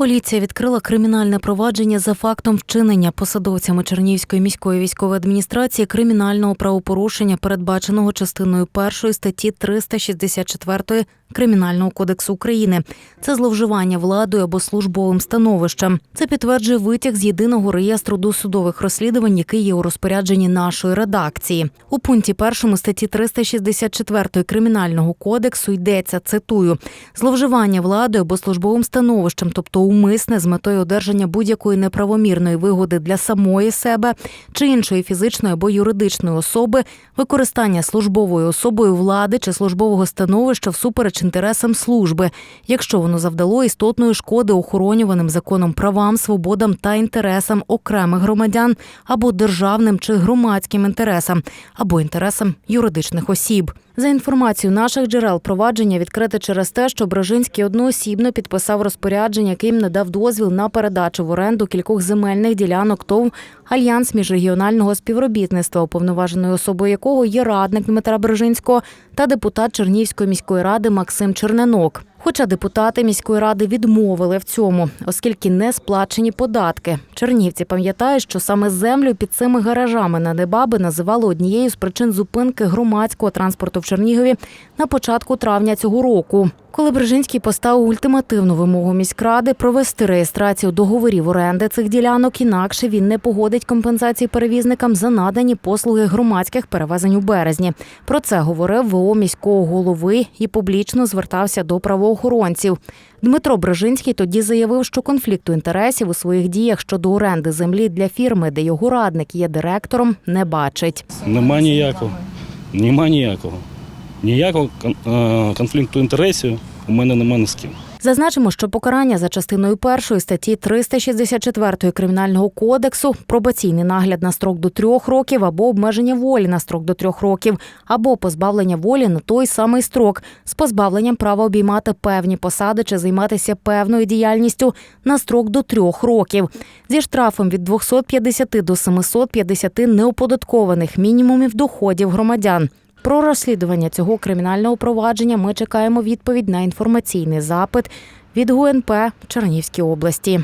Поліція відкрила кримінальне провадження за фактом вчинення посадовцями Чернігівської міської військової адміністрації кримінального правопорушення, передбаченого частиною першої статті 364 Кримінального кодексу України. Це зловживання владою або службовим становищем. Це підтверджує витяг з єдиного реєстру досудових розслідувань, який є у розпорядженні нашої редакції. У пункті першому статті 364 Кримінального кодексу йдеться цитую зловживання владою або службовим становищем, тобто умисне з метою одержання будь-якої неправомірної вигоди для самої себе чи іншої фізичної або юридичної особи, використання службовою особою влади чи службового становища всупереч інтересам служби, якщо воно завдало істотної шкоди охоронюваним законом правам, свободам та інтересам окремих громадян або державним чи громадським інтересам, або інтересам юридичних осіб. За інформацією наших джерел, провадження відкрите через те, що Брожинський одноосібно підписав розпорядження, яким надав дозвіл на передачу в оренду кількох земельних ділянок ТОВ Альянс міжрегіонального співробітництва, уповноваженою особою якого є радник Дмитра Брожинського та депутат Чернігівської міської ради Максим Черненок. Хоча депутати міської ради відмовили в цьому, оскільки не сплачені податки. Чернівці пам'ятають, що саме землю під цими гаражами на Дебаби називали однією з причин зупинки громадського транспорту в Чернігові на початку травня цього року. Коли Брижинський поставив ультимативну вимогу міськради провести реєстрацію договорів оренди цих ділянок, інакше він не погодить компенсації перевізникам за надані послуги громадських перевезень у березні. Про це говорив ВО міського голови і публічно звертався до правоохоронців. Дмитро Брижинський тоді заявив, що конфлікту інтересів у своїх діях щодо оренди землі для фірми, де його радник є директором, не бачить. Нема ніякого. Нема ніякого. Ніякого е, конфлікту інтересів у мене нема ні з ким. Зазначимо, що покарання за частиною першої статті 364 кримінального кодексу пробаційний нагляд на строк до трьох років або обмеження волі на строк до трьох років, або позбавлення волі на той самий строк з позбавленням права обіймати певні посади чи займатися певною діяльністю на строк до трьох років зі штрафом від 250 до 750 неоподаткованих мінімумів доходів громадян. Про розслідування цього кримінального провадження ми чекаємо відповідь на інформаційний запит від ГУНП Чернігівській області.